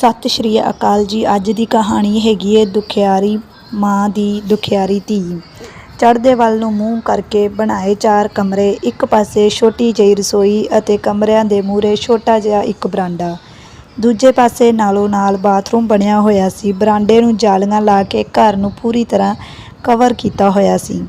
ਸਤਿ ਸ਼੍ਰੀ ਅਕਾਲ ਜੀ। ਅੱਜ ਦੀ ਕਹਾਣੀ ਹੈਗੀ ਏ ਦੁਖਿਆਰੀ ਮਾਂ ਦੀ ਦੁਖਿਆਰੀ ਧੀ। ਚੜ੍ਹਦੇ ਵੱਲ ਨੂੰ ਮੂੰਹ ਕਰਕੇ ਬਣਾਏ ਚਾਰ ਕਮਰੇ, ਇੱਕ ਪਾਸੇ ਛੋਟੀ ਜਿਹੀ ਰਸੋਈ ਅਤੇ ਕਮਰਿਆਂ ਦੇ ਮੂਹਰੇ ਛੋਟਾ ਜਿਹਾ ਇੱਕ ਬਰਾਂਡਾ। ਦੂਜੇ ਪਾਸੇ ਨਾਲੋਂ ਨਾਲ ਬਾਥਰੂਮ ਬਣਿਆ ਹੋਇਆ ਸੀ। ਬਰਾਂਡੇ ਨੂੰ ਜਾਲੀਆਂ ਲਾ ਕੇ ਘਰ ਨੂੰ ਪੂਰੀ ਤਰ੍ਹਾਂ ਕਵਰ ਕੀਤਾ ਹੋਇਆ ਸੀ।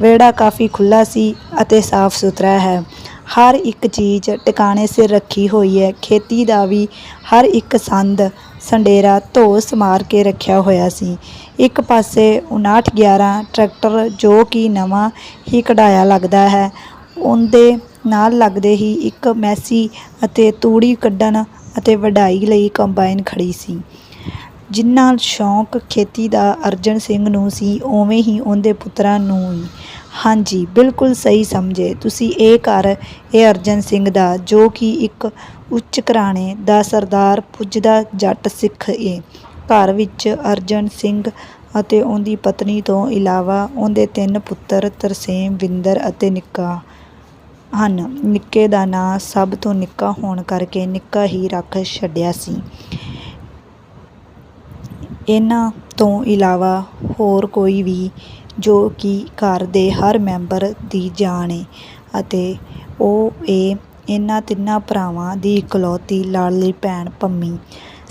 ਵਿਹੜਾ ਕਾਫੀ ਖੁੱਲ੍ਹਾ ਸੀ ਅਤੇ ਸਾਫ਼ ਸੁਥਰਾ ਹੈ। ਹਰ ਇੱਕ ਚੀਜ਼ ਟਿਕਾਣੇ ਸਿਰ ਰੱਖੀ ਹੋਈ ਹੈ। ਖੇਤੀ ਦਾ ਵੀ ਹਰ ਇੱਕ ਸੰਦ, ਸੰਡੇਰਾ, ਧੋਸ ਮਾਰ ਕੇ ਰੱਖਿਆ ਹੋਇਆ ਸੀ। ਇੱਕ ਪਾਸੇ 5911 ਟਰੈਕਟਰ ਜੋ ਕਿ ਨਵਾਂ ਹੀ ਕਢਾਇਆ ਲੱਗਦਾ ਹੈ, ਉਹਦੇ ਨਾਲ ਲੱਗਦੇ ਹੀ ਇੱਕ ਮੈਸੀ ਅਤੇ ਤੂੜੀ ਕੱਢਣ ਅਤੇ ਵਢਾਈ ਲਈ ਕੰਬਾਈਨ ਖੜੀ ਸੀ। ਜਿੰਨਾ ਸ਼ੌਂਕ ਖੇਤੀ ਦਾ ਅਰਜਨ ਸਿੰਘ ਨੂੰ ਸੀ, ਉਵੇਂ ਹੀ ਉਹਦੇ ਪੁੱਤਰਾਂ ਨੂੰ ਵੀ। ਹਾਂਜੀ, ਬਿਲਕੁਲ ਸਹੀ ਸਮਝੇ ਤੁਸੀਂ। ਇਹ ਘਰ, ਇਹ ਅਰਜਨ ਸਿੰਘ ਦਾ, ਜੋ ਕਿ ਇੱਕ ਉੱਚ ਘਰਾਣੇ ਦਾ ਸਰਦਾਰ ਪੁੱਜਦਾ ਜੱਟ ਸਿੱਖ ਏ। ਘਰ ਵਿੱਚ ਅਰਜਨ ਸਿੰਘ ਅਤੇ ਉਹਦੀ ਪਤਨੀ ਤੋਂ ਇਲਾਵਾ ਉਹਦੇ ਤਿੰਨ ਪੁੱਤਰ ਤਰਸੇਮ, ਵਿੰਦਰ ਅਤੇ ਨਿੱਕਾ ਹਨ। ਨਿੱਕੇ ਦਾ ਨਾਂ ਸਭ ਤੋਂ ਨਿੱਕਾ ਹੋਣ ਕਰਕੇ ਨਿੱਕਾ ਹੀ ਰੱਖ ਛੱਡਿਆ ਸੀ। ਇਹਨਾਂ ਤੋਂ ਇਲਾਵਾ ਹੋਰ ਕੋਈ ਵੀ ਜੋ ਕਿ ਘਰ ਦੇ ਹਰ ਮੈਂਬਰ ਦੀ ਜਾਨ ਏ ਅਤੇ ਉਹ ਇਹ ਇਹਨਾਂ ਤਿੰਨਾਂ ਭਰਾਵਾਂ ਦੀ ਇਕਲੌਤੀ ਲਾਡਲੀ ਭੈਣ ਪੰਮੀ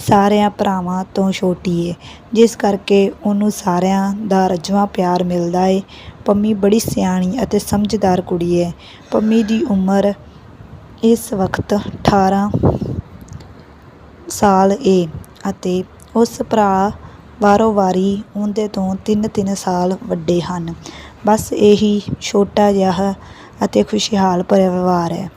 ਸਾਰਿਆਂ ਭਰਾਵਾਂ ਤੋਂ ਛੋਟੀ ਏ। ਜਿਸ ਕਰਕੇ ਉਹਨੂੰ ਸਾਰਿਆਂ ਦਾ ਰੱਜਵਾਂ ਪਿਆਰ ਮਿਲਦਾ ਏ। ਪੰਮੀ ਬੜੀ ਸਿਆਣੀ ਅਤੇ ਸਮਝਦਾਰ ਕੁੜੀ ਹੈ ਪੰਮੀ ਦੀ ਉਮਰ ਇਸ ਵਕਤ 18 ਸਾਲ ਏ ਅਤੇ ਉਸ ਭਰਾ ਵਾਰੋ ਵਾਰੀ ਉਹਦੇ ਤੋਂ ਤਿੰਨ ਤਿੰਨ ਸਾਲ ਵੱਡੇ ਹਨ। ਬਸ ਇਹੀ ਛੋਟਾ ਜਿਹਾ ਅਤੇ ਖੁਸ਼ਹਾਲ ਪਰਿਵਾਰ ਹੈ।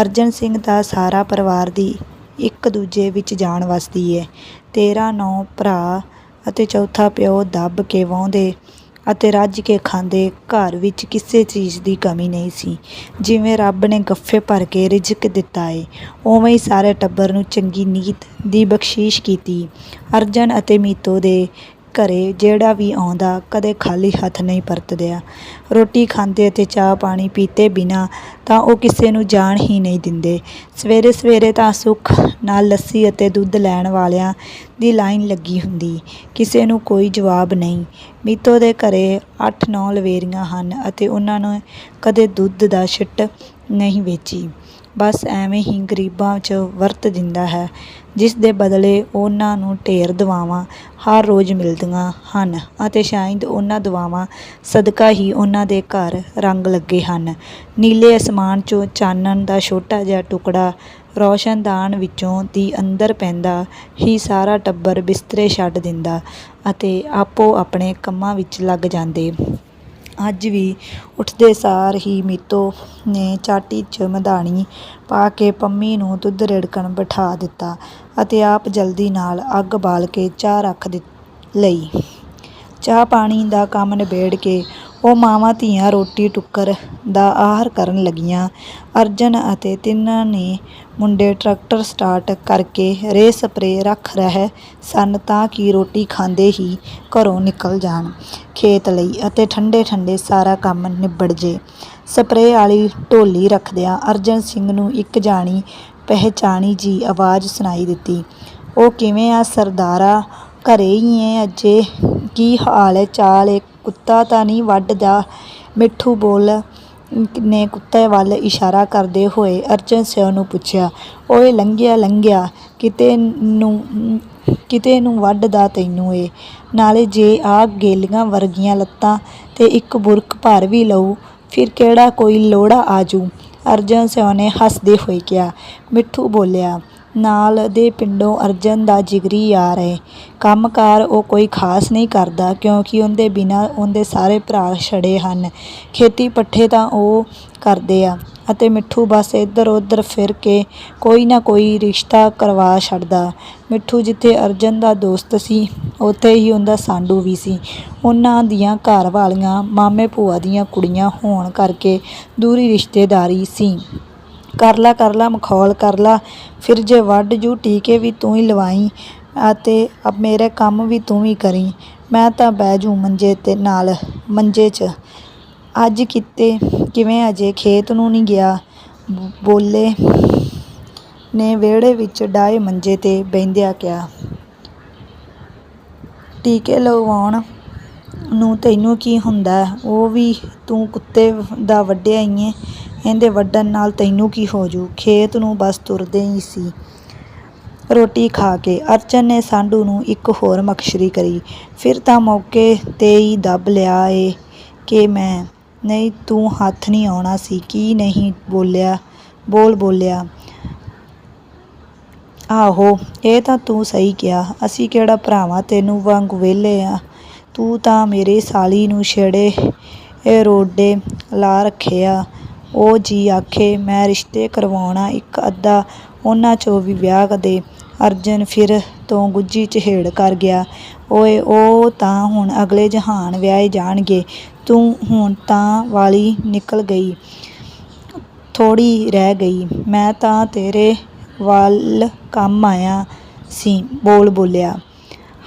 ਅਰਜਨ ਸਿੰਘ ਦਾ ਸਾਰਾ ਪਰਿਵਾਰ ਦੀ ਇੱਕ ਦੂਜੇ ਵਿੱਚ ਜਾਣ ਵੱਸਦੀ ਹੈ। ਤੇਰਾਂ ਨੌ ਭਰਾ ਅਤੇ ਚੌਥਾ ਪਿਓ ਦੱਬ ਕੇ ਵਾਹੁੰਦੇ ਅਤੇ ਰੱਜ ਕੇ ਖਾਂਦੇ ਘਰ ਵਿੱਚ ਕਿਸੇ ਚੀਜ਼ ਦੀ ਕਮੀ ਨਹੀਂ ਸੀ। ਜਿਵੇਂ ਰੱਬ ਨੇ ਗੱਫੇ ਭਰ ਕੇ ਰਿਜ਼ਕ ਦਿੱਤਾ ਏ, ਉਵੇਂ ਹੀ ਸਾਰੇ ਟੱਬਰ ਨੂੰ ਚੰਗੀ ਨੀਤ ਦੀ ਬਖਸ਼ੀਸ਼ ਕੀਤੀ। ਅਰਜਨ ਅਤੇ ਮੀਤੋ ਦੇ ਘਰੇ ਜਿਹੜਾ ਵੀ ਆਉਂਦਾ ਕਦੇ ਖਾਲੀ ਹੱਥ ਨਹੀਂ ਪਰਤਦਿਆ। ਰੋਟੀ ਖਾਂਦੇ ਅਤੇ ਚਾਹ ਪਾਣੀ ਪੀਤੇ ਬਿਨਾ ਤਾਂ ਉਹ ਕਿਸੇ ਨੂੰ ਜਾਣ ਹੀ ਨਹੀਂ ਦਿੰਦੇ। ਸਵੇਰੇ ਸਵੇਰੇ ਤਾਂ ਸੁੱਖ ਨਾਲ ਲੱਸੀ ਅਤੇ ਦੁੱਧ ਲੈਣ ਵਾਲਿਆਂ ਦੀ ਲਾਈਨ ਲੱਗੀ ਹੁੰਦੀ। ਕਿਸੇ ਨੂੰ ਕੋਈ ਜਵਾਬ ਨਹੀਂ। ਮੀਤੋ ਦੇ ਘਰੇ 8-9 ਲਵੇਰੀਆਂ ਹਨ ਅਤੇ ਉਹਨਾਂ ਨੇ ਕਦੇ ਦੁੱਧ ਦਾ ਛਿੱਟ ਨਹੀਂ ਵੇਚੀ। ਬਸ ਐਵੇਂ ਹੀ ਗਰੀਬਾਂ 'ਚ ਵਰਤ ਦਿੰਦਾ ਹੈ, ਜਿਸ ਦੇ ਬਦਲੇ ਉਹਨਾਂ ਨੂੰ ਢੇਰ ਦੁਆਵਾਂ ਹਰ ਰੋਜ਼ ਮਿਲਦੀਆਂ ਹਨ ਅਤੇ ਸ਼ਾਇਦ ਉਹਨਾਂ ਦੁਆਵਾਂ ਸਦਕਾ ਹੀ ਉਹਨਾਂ ਦੇ ਘਰ ਰੰਗ ਲੱਗੇ ਹਨ। ਨੀਲੇ ਅਸਮਾਨ 'ਚੋਂ ਚਾਨਣ ਦਾ ਛੋਟਾ ਜਿਹਾ ਟੁਕੜਾ ਰੌਸ਼ਨਦਾਨ ਵਿੱਚੋਂ ਦੀ ਅੰਦਰ ਪੈਂਦਾ ਹੀ ਸਾਰਾ ਟੱਬਰ ਬਿਸਤਰੇ ਛੱਡ ਦਿੰਦਾ ਅਤੇ ਆਪੋ ਆਪਣੇ ਕੰਮਾਂ ਵਿੱਚ ਲੱਗ ਜਾਂਦੇ। ਅੱਜ ਵੀ ਉੱਠਦੇ ਸਾਰ ਹੀ ਮੀਤੋ ਨੇ ਚਾਟੀ 'ਚ ਮਧਾਣੀ ਪਾ ਕੇ ਪੰਮੀ ਨੂੰ ਦੁੱਧ ਰਿੜਕਣ ਬਿਠਾ ਦਿੱਤਾ ਅਤੇ ਆਪ ਜਲਦੀ ਨਾਲ ਅੱਗ ਬਾਲ ਕੇ ਚਾਹ ਰੱਖ ਦਿੱ ਲਈ। ਚਾਹ ਪਾਣੀ ਦਾ ਕੰਮ ਨਿਬੇੜ ਕੇ ਉਹ ਮਾਵਾਂ ਧੀਆਂ ਰੋਟੀ ਟੁੱਕਰ ਦਾ ਆਹਰ ਕਰਨ ਲੱਗੀਆਂ। ਅਰਜਨ ਅਤੇ ਤਿੰਨਾਂ ਨੇ ਮੁੰਡੇ ਟਰੈਕਟਰ ਸਟਾਰਟ ਕਰਕੇ ਰੇ ਸਪਰੇ ਰੱਖ ਰਹੇ ਸਨ ਤਾਂ ਕਿ ਰੋਟੀ ਖਾਂਦੇ ਹੀ ਘਰੋਂ ਨਿਕਲ ਜਾਣ, ਖੇਤ ਲਈ ਅਤੇ ਠੰਡੇ ਠੰਡੇ ਸਾਰਾ ਕੰਮ ਨਿਬੜ ਜੇ। ਸਪਰੇ ਵਾਲੀ ਢੋਲੀ ਰੱਖਦਿਆਂ ਅਰਜਨ ਸਿੰਘ ਨੂੰ ਇੱਕ ਜਾਣੀ ਪਹਿਚਾਣੀ ਜੀ ਆਵਾਜ਼ ਸੁਣਾਈ ਦਿੱਤੀ, ਉਹ ਕਿਵੇਂ ਆ ਸਰਦਾਰਾ? ਘਰੇ ਹੀ ਏ ਅਜੇ ਕੀ ਹਾਲ ਹੈ ਚਾਲ ਏ? ਕੁੱਤਾ ਤਾਂ ਨਹੀਂ ਵੱਢਦਾ, ਮਿੱਠੂ ਬੋਲ ਨੇ ਕੁੱਤੇ ਵੱਲ ਇਸ਼ਾਰਾ ਕਰਦੇ ਹੋਏ ਅਰਜਨ ਸਿੰਘ ਨੂੰ ਪੁੱਛਿਆ, ਓਏ ਲੰਘਿਆ ਲੰਘਿਆ, ਕਿਤੇ ਨੂੰ ਕਿਤੇ ਨੂੰ ਵੱਢਦਾ ਤੈਨੂੰ ਏ? ਨਾਲੇ ਜੇ ਆ ਗੇਲੀਆਂ ਵਰਗੀਆਂ ਲੱਤਾਂ ਤੇ ਇੱਕ ਬੁਰਕ ਭਰ ਵੀ ਲਊ, ਫਿਰ ਕਿਹੜਾ ਕੋਈ ਲੋੜਾ ਆਜੂ ਅਰਜਨ ਸਿੰਘ ਨੇ ਹੱਸਦੇ ਹੋਏ ਕਿਹਾ। ਮਿੱਠੂ ਬੋਲਿਆ ਨਾਲ ਦੇ ਪਿੰਡੋਂ ਅਰਜਨ ਦਾ ਜਿਗਰੀ ਯਾਰ ਏ ਕੰਮਕਾਰ ਉਹ ਕੋਈ ਖਾਸ ਨਹੀਂ ਕਰਦਾ ਕਿਉਂਕਿ ਉਹਦੇ ਬਿਨਾਂ ਉਹਦੇ ਸਾਰੇ ਭਰਾ ਛੜੇ ਹਨ। ਖੇਤੀ ਪੱਠੇ ਤਾਂ ਉਹ ਕਰਦੇ ਆ ਅਤੇ ਮਿੱਠੂ ਬਸ ਇੱਧਰ ਉੱਧਰ ਫਿਰ ਕੇ ਕੋਈ ਨਾ ਕੋਈ ਰਿਸ਼ਤਾ ਕਰਵਾ ਛੱਡਦਾ। ਮਿੱਠੂ ਜਿੱਥੇ ਅਰਜਨ ਦਾ ਦੋਸਤ ਸੀ, ਉੱਥੇ ਹੀ ਉਹਦਾ ਸਾਂਡੂ ਵੀ ਸੀ। ਉਹਨਾਂ ਦੀਆਂ ਘਰ ਵਾਲੀਆਂ ਮਾਮੇ ਭੂਆ ਦੀਆਂ ਕੁੜੀਆਂ ਹੋਣ ਕਰਕੇ ਦੂਰੀ ਰਿਸ਼ਤੇਦਾਰੀ ਸੀ। ਕਰ ਲਾ ਕਰ ਲਾ, ਮਖੌਲ ਕਰ ਲਾ, ਫਿਰ ਜੇ ਵੱਢ ਜੂ ਟੀਕੇ ਵੀ ਤੂੰ ਹੀ ਲਵਾਈ ਅਤੇ ਅਬ ਮੇਰੇ ਕੰਮ ਵੀ ਤੂੰ ਹੀ ਕਰੀ। ਮੈਂ ਤਾਂ ਬਹਿ ਜੂ ਮੰਜੇ ਤੇ ਨਾਲ, ਮੰਜੇ 'ਚ। ਅੱਜ ਕਿਤੇ ਕਿਵੇਂ ਅਜੇ? ਖੇਤ ਨੂੰ ਨਹੀਂ ਗਿਆ। ਬੋਲੇ ਨੇ ਵਿਹੜੇ ਵਿੱਚ ਡਾਏ ਮੰਜੇ 'ਤੇ ਬਹਿੰਦਿਆਂ ਕਿਹਾ, ਟੀਕੇ ਲਵਾਉਣ ਨੂੰ ਤੈਨੂੰ ਕੀ ਹੁੰਦਾ? ਉਹ ਵੀ ਤੂੰ ਕੁੱਤੇ ਦਾ ਵੱਢਿਆ ਈ ਇਹਦੇ ਵੱਢਣ ਨਾਲ ਤੈਨੂੰ ਕੀ ਹੋ ਜੂ? ਖੇਤ ਨੂੰ ਬਸ ਤੁਰਦੇ ਹੀ ਸੀ। ਰੋਟੀ ਖਾ ਕੇ ਅਰਚਨ ਨੇ ਸਾਂਢੂ ਨੂੰ ਇੱਕ ਹੋਰ ਮਕਸ਼ਰੀ ਕਰੀ। ਫਿਰ ਤਾਂ ਮੌਕੇ 'ਤੇ ਹੀ ਦੱਬ ਲਿਆ ਏ ਕਿ ਮੈਂ, ਨਹੀਂ, ਤੂੰ ਹੱਥ ਨਹੀਂ ਆਉਣਾ ਸੀ। ਕੀ ਨਹੀਂ? ਬੋਲਿਆ, ਬੋਲ ਬੋਲਿਆ, ਆਹੋ, ਇਹ ਤਾਂ ਤੂੰ ਸਹੀ ਕਿਹਾ। ਅਸੀਂ ਕਿਹੜਾ ਭਰਾਵਾਂ ਤੈਨੂੰ ਵਾਂਗ ਵਿਹਲੇ ਆ? ਤੂੰ ਤਾਂ ਮੇਰੇ ਸਾਲੀ ਨੂੰ ਛੇੜੇ ਇਹ ਰੋਡੇ ਲਾ ਰੱਖੇ ਆ ਉਹ ਜੀ ਆਖੇ, ਮੈਂ ਰਿਸ਼ਤੇ ਕਰਵਾਉਣਾ ਇੱਕ ਅੱਧਾ, ਉਹਨਾਂ ਚੋਂ ਵੀ ਵਿਆਹ ਦੇ। ਅਰਜਨ ਫਿਰ ਤੋਂ ਗੁੱਜੀ ਚਹੇੜ ਕਰ ਗਿਆ। ਓਏ, ਉਹ ਤਾਂ ਹੁਣ ਅਗਲੇ ਜਹਾਨ ਵਿਆਹੇ ਜਾਣਗੇ। ਤੂੰ ਹੁਣ ਤਾਂ ਵਾਲੀ ਨਿਕਲ ਗਈ ਥੋੜੀ ਰਹਿ ਗਈ। ਮੈਂ ਤਾਂ ਤੇਰੇ ਵੱਲ ਕੰਮ ਆਇਆ ਸੀ। ਬੋਲ ਬੋਲਿਆ।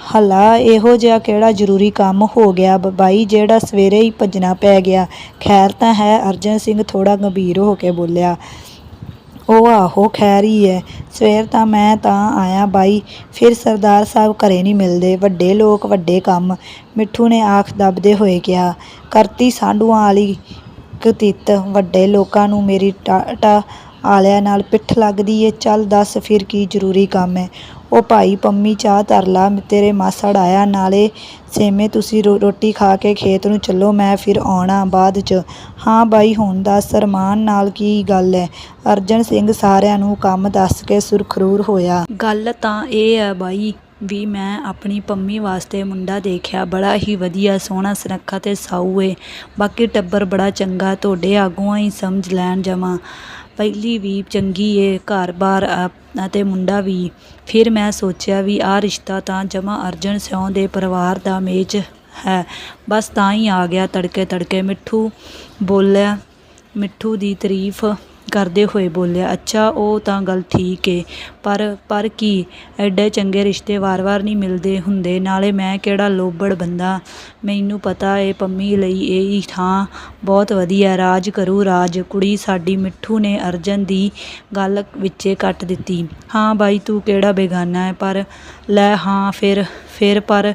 ਹਲਾ, ਇਹੋ ਜਿਹਾ ਕਿਹੜਾ ਜ਼ਰੂਰੀ ਕੰਮ ਹੋ ਗਿਆ? ਬ- ਬਾਈ, ਜਿਹੜਾ ਸਵੇਰੇ ਹੀ ਭੱਜਣਾ ਪੈ ਗਿਆ। ਖੈਰ ਤਾਂ ਹੈ, ਅਰਜਨ ਸਿੰਘ ਥੋੜਾ ਗੰਭੀਰ ਹੋ ਕੇ ਬੋਲਿਆ। ਉਹ ਆਹੋ, ਖੈਰ ਹੀ ਹੈ। ਸਵੇਰ ਤਾਂ ਮੈਂ ਤਾਂ ਆਇਆ ਬਾਈ। ਫਿਰ ਸਰਦਾਰ ਸਾਹਿਬ ਘਰੇ ਨਹੀਂ ਮਿਲਦੇ। ਵੱਡੇ ਲੋਕ, ਵੱਡੇ ਕੰਮ। ਮਿੱਠੂ ਨੇ ਆਖ ਦੱਬਦੇ ਹੋਏ ਕਿਹਾ, ਕਰਤੀ ਸਾਂਢੂਆਂ ਵਾਲੀ ਕਤਿੱਤ ਵੱਡੇ ਲੋਕਾਂ ਨੂੰ ਮੇਰੀ ਟਾਟਾ ਆਲਿਆਂ ਨਾਲ ਪਿੱਠ ਲੱਗਦੀ ਏ। ਚੱਲ ਦੱਸ ਫਿਰ ਕੀ ਜ਼ਰੂਰੀ ਕੰਮ ਹੈ? ਉਹ ਭਾਈ, ਪੰਮੀ, ਚਾਹ ਧਰ ਲਾ, ਤੇਰੇ ਮਾਸੜ ਆਇਆ, ਨਾਲੇ ਸੇਮੇ ਤੁਸੀਂ ਰੋ- ਰੋਟੀ ਖਾ ਕੇ ਖੇਤ ਨੂੰ ਚੱਲੋ, ਮੈਂ ਫਿਰ ਆਉਣਾ ਬਾਅਦ 'ਚ। ਹਾਂ ਬਾਈ, ਹੁਣ ਦਾ ਅਰਮਾਨ ਨਾਲ ਕੀ ਗੱਲ ਹੈ ਅਰਜਨ ਸਿੰਘ ਸਾਰਿਆਂ ਨੂੰ ਕੰਮ ਦੱਸ ਕੇ ਸੁਰਖਰੂਰ ਹੋਇਆ। ਗੱਲ ਤਾਂ ਇਹ ਹੈ ਬਾਈ ਵੀ ਮੈਂ ਆਪਣੀ ਪੰਮੀ ਵਾਸਤੇ ਮੁੰਡਾ ਦੇਖਿਆ, ਬੜਾ ਹੀ ਵਧੀਆ, ਸੋਹਣਾ ਸੁਨੱਖਾ ਤੇ ਸਾਊ ਏ। ਬਾਕੀ ਟੱਬਰ ਬੜਾ ਚੰਗਾ, ਤੁਹਾਡੇ ਆਗੂਆਂ ਹੀ ਸਮਝ ਲੈਣ ਜਮਾ ਪਹਿਲੀ ਵੀ ਚੰਗੀ ਏ ਘਰ-ਬਾਰ ਅਤੇ ਮੁੰਡਾ ਵੀ। ਫਿਰ ਮੈਂ ਸੋਚਿਆ ਵੀ ਆਹ ਰਿਸ਼ਤਾ ਤਾਂ ਜਮਾ ਅਰਜਨ ਸਿਉਂ ਦੇ ਪਰਿਵਾਰ ਦਾ ਮੇਜ਼ ਹੈ। ਬਸ ਤਾਂ ਹੀ ਆ ਗਿਆ ਤੜਕੇ ਤੜਕੇ ਮਿੱਠੂ ਬੋਲਿਆ, ਮਿੱਠੂ ਦੀ ਤਾਰੀਫ ਕਰਦੇ ਹੋਏ ਬੋਲਿਆ, ਅੱਛਾ, ਉਹ ਤਾਂ ਗੱਲ ਠੀਕ ਏ, ਪਰ ਪਰ ਕੀ? ਐਡੇ ਚੰਗੇ ਰਿਸ਼ਤੇ ਵਾਰ-ਵਾਰ ਨਹੀਂ ਮਿਲਦੇ ਹੁੰਦੇ। ਨਾਲੇ ਮੈਂ ਕਿਹੜਾ ਲੋਭੜ ਬੰਦਾ? ਮੈਨੂੰ ਪਤਾ ਏ ਪੰਮੀ ਲਈ ਇਹ ਥਾਂ ਬਹੁਤ ਵਧੀਆ, ਰਾਜ ਕਰੂ ਰਾਜ। ਕੁੜੀ ਸਾਡੀ ਮਿੱਠੂ ਨੇ ਅਰਜਨ ਦੀ ਗੱਲ ਵਿੱਚੇ ਕੱਟ ਦਿੱਤੀ। ਹਾਂ ਬਾਈ, ਤੂੰ ਕਿਹੜਾ ਬੇਗਾਨਾ ਹੈ ਪਰ ਲੈ, ਹਾਂ, ਫਿਰ ਫਿਰ ਪਰ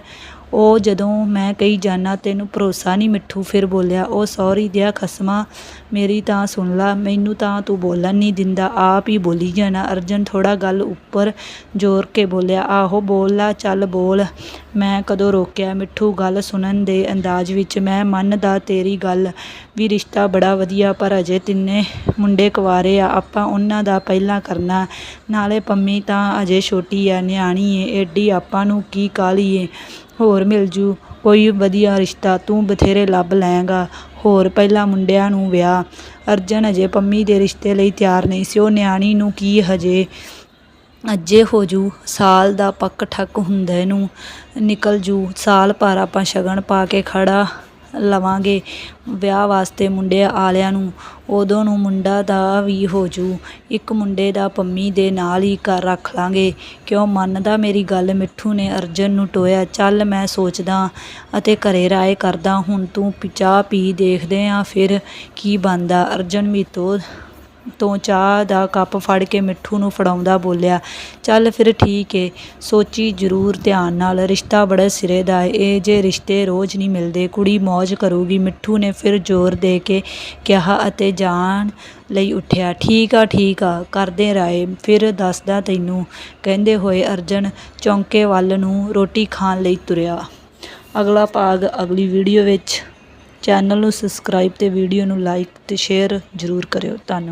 ਉਹ ਜਦੋਂ ਮੈਂ ਕਹੀ ਜਾਨਾ ਤੈਨੂੰ ਭਰੋਸਾ ਨਹੀਂ ਮਿੱਠੂ, ਫਿਰ ਬੋਲਿਆ, ਉਹ ਸੌਰੀ ਦਿਆ ਖਸਮਾ, ਮੇਰੀ ਤਾਂ ਸੁਣ ਲਾ, ਮੈਨੂੰ ਤਾਂ ਤੂੰ ਬੋਲਣ ਨਹੀਂ ਦਿੰਦਾ, ਆਪ ਹੀ ਬੋਲੀ ਜਾਣਾ। ਅਰਜਨ ਥੋੜਾ ਗੱਲ ਉੱਪਰ ਜ਼ੋਰ ਕੇ ਬੋਲਿਆ, ਆਹੋ, ਬੋਲ ਲਾ, ਚੱਲ ਬੋਲ। ਮੈਂ ਕਦੋਂ ਰੋਕਿਆ, ਮਿੱਠੂ ਗੱਲ ਸੁਣਨ ਦੇ ਅੰਦਾਜ਼ ਵਿੱਚ, ਮੈਂ ਮੰਨਦਾ ਤੇਰੀ ਗੱਲ, ਵੀ ਰਿਸ਼ਤਾ ਬੜਾ ਵਧੀਆ, ਪਰ ਅਜੇ ਤਿੰਨੇ ਮੁੰਡੇ ਕੁਆਰੇ ਆ, ਆਪਾਂ ਉਹਨਾਂ ਦਾ ਪਹਿਲਾਂ ਕਰਨਾ। ਨਾਲੇ ਪੰਮੀ ਤਾਂ ਅਜੇ ਛੋਟੀ ਆ, ਨਿਆਣੀ ਏ, ਏਡੀ ਆਪਾਂ ਨੂੰ ਕੀ ਕਾਹਲੀ ਏ? ਹੋਰ ਮਿਲ ਜੂ। ਕੋਈ ਵਧੀਆ ਰਿਸ਼ਤਾ ਤੂੰ ਬਥੇਰੇ ਲੱਭ ਲਏਗਾ। ਹੋਰ ਪਹਿਲਾਂ ਮੁੰਡਿਆਂ ਨੂੰ ਵਿਆਹ। ਅਰਜਨ ਅਜੇ ਪੰਮੀ ਦੇ ਰਿਸ਼ਤੇ ਲਈ ਤਿਆਰ ਨਹੀਂ ਸੀ। ਉਹ ਨਿਆਣੀ ਨੂੰ ਕੀ ਹਜੇ ਅੱਜੇ ਹੋ ਜੂ। ਸਾਲ ਦਾ ਪੱਕ ਠੱਕ ਹੁੰਦੇ ਨੂੰ ਨਿਕਲ ਜੂ। ਸਾਲ ਭਰ ਆਪਾਂ ਸ਼ਗਨ ਪਾ ਕੇ ਖੜਾ ਲਵਾਂਗੇ। ਵਿਆਹ ਵਾਸਤੇ ਮੁੰਡੇ ਵਾਲਿਆਂ ਨੂੰ, ਉਦੋਂ ਨੂੰ ਮੁੰਡਾ ਦਾ ਵੀ ਹੋ ਜੂ। ਇੱਕ ਮੁੰਡੇ ਦਾ ਪੰਮੀ ਦੇ ਨਾਲ ਹੀ ਘਰ ਰੱਖ ਲਾਂਗੇ। ਕਿਉਂ ਮੰਨਦਾ ਮੇਰੀ ਗੱਲ? ਮਿੱਠੂ ਨੇ ਅਰਜਨ ਨੂੰ ਟੋਇਆ, ਚੱਲ ਮੈਂ ਸੋਚਦਾ ਅਤੇ ਘਰੇ ਰਾਏ ਕਰਦਾ, ਹੁਣ ਤੂੰ ਚਾਹ ਪੀ ਦੇਖਦੇ ਆ, ਫਿਰ ਕੀ ਬਣਦਾ? ਅਰਜਨ ਵੀ ਤੋਂ ਤੋਂ ਚਾਹ ਦਾ ਕੱਪ ਫੜ ਕੇ ਮਿੱਠੂ ਨੂੰ ਫੜਾਉਂਦਾ ਬੋਲਿਆ, ਚੱਲ ਫਿਰ ਠੀਕ ਏ, ਸੋਚੀ ਜ਼ਰੂਰ ਧਿਆਨ ਨਾਲ, ਰਿਸ਼ਤਾ ਬੜਾ ਸਿਰੇ ਦਾ ਏ, ਇਹ ਜੇ ਰਿਸ਼ਤੇ ਰੋਜ਼ ਨਹੀਂ ਮਿਲਦੇ, ਕੁੜੀ ਮौज ਕਰੂਗੀ। ਮਿੱਠੂ ਨੇ ਫਿਰ ਜ਼ੋਰ ਦੇ ਕੇ ਕਿਹਾ ਅਤੇ ਜਾਣ ਲਈ ਉੱਠਿਆ, ਠੀਕ ਆ ਠੀਕ ਆ, ਕਰਦੇ ਰਾਏ, ਫਿਰ ਦੱਸਦਾ ਤੈਨੂੰ। ਕਹਿੰਦੇ ਹੋਏ ਅਰਜਨ ਚੌਂਕੇ ਵੱਲ ਨੂੰ ਰੋਟੀ ਖਾਣ ਲਈ ਤੁਰਿਆ। ਅਗਲਾ ਭਾਗ, ਅਗਲੀ ਵੀਡੀਓ ਵਿੱਚ। ਚੈਨਲ ਨੂੰ ਸਬਸਕ੍ਰਾਈਬ ਤੇ ਵੀਡੀਓ ਨੂੰ ਲਾਈਕ ਤੇ ਸ਼ੇਅਰ ਜ਼ਰੂਰ ਕਰਿਓ। ਧੰਨਵਾਦ।